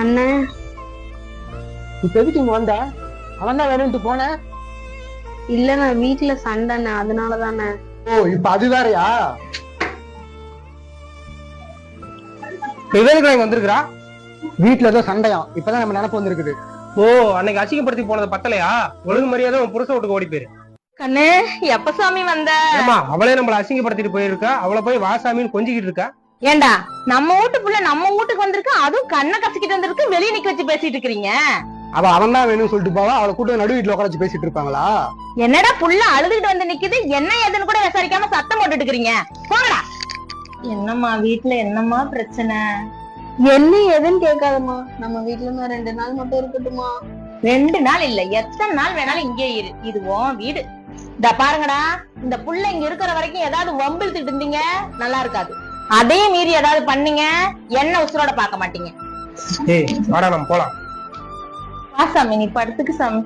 அண்ணே. இப்ப எதுக்கு இங்க வந்த? அவன் தான் வேணும்ட்டு போன? இல்லண்ணா வீட்டுல சண்டைண்ணே அதனால தானே ஓ இப்ப அது வேறயா? இவருக்கு இங்க வந்திருக்கிறா? வீட்டுல ஏதோ சண்டையாம் இப்பதான் நம்ம நினப்பு வந்திருக்குது. ஓ அன்னைக்கு அசிங்கப்படுத்தி போனது பத்தலையா? ஒழுங்கு மரியாதை உன் புருஷ வீட்டுக்கு ஓடி போயிரு. கண்ணு எப்ப சாமி வந்த? ஏமா அவளே நம்மள அசிங்கப்படுத்திட்டு போயிருக்கா? அவளை போய் வாசாமின்னு கொஞ்சிக்கிட்டு இருக்கா? ஏண்டா நம்ம வீட்டு புள்ள நம்ம வீட்டுக்கு வந்திருக்கு அதுவும் கண்ணை கசிக்கிட்டு வந்திருக்கு வெளிய நிக்க வச்சு பேசிட்டு இருக்கீங்க அவ அவன் தான் வேணும்னு சொல்லிட்டு போவா அவளை கூட்ட நடு வீட்டுல வச்சு பேசிட்டு இருப்பாங்களா? என்னடா புள்ள அழுதுகிட்டு வந்து நிக்குது என்ன ஏதுன்னு கூட விசாரிக்காம சத்தம் போட்டுட்டு இருக்கீங்க போங்கடா. என்னம்மா வீட்டுல என்னம்மா பிரச்சனை? என்ன எதுன்னு கேட்காதம்மா. நம்ம வீட்டுல ரெண்டு நாள் மட்டும் இருக்கட்டுமா ரெண்டு நாள் இல்ல எத்தனை நாள் வேணாலும் இங்கே இரு. இது உன் வீடு. இந்த பாருங்கடா இந்த புள்ள இங்க இருக்கிற வரைக்கும் ஏதாவது வம்பிழுத்துட்டு இருந்தீங்க நல்லா இருக்காது. அதையும் மீறி ஏதாவது பண்ணீங்க. என்ன உசுரோட பார்க்க மாட்டீங்க. ஏய் வாடா நம்ம போலாம். வா சாமி நீ படுத்துக்கு சாமி.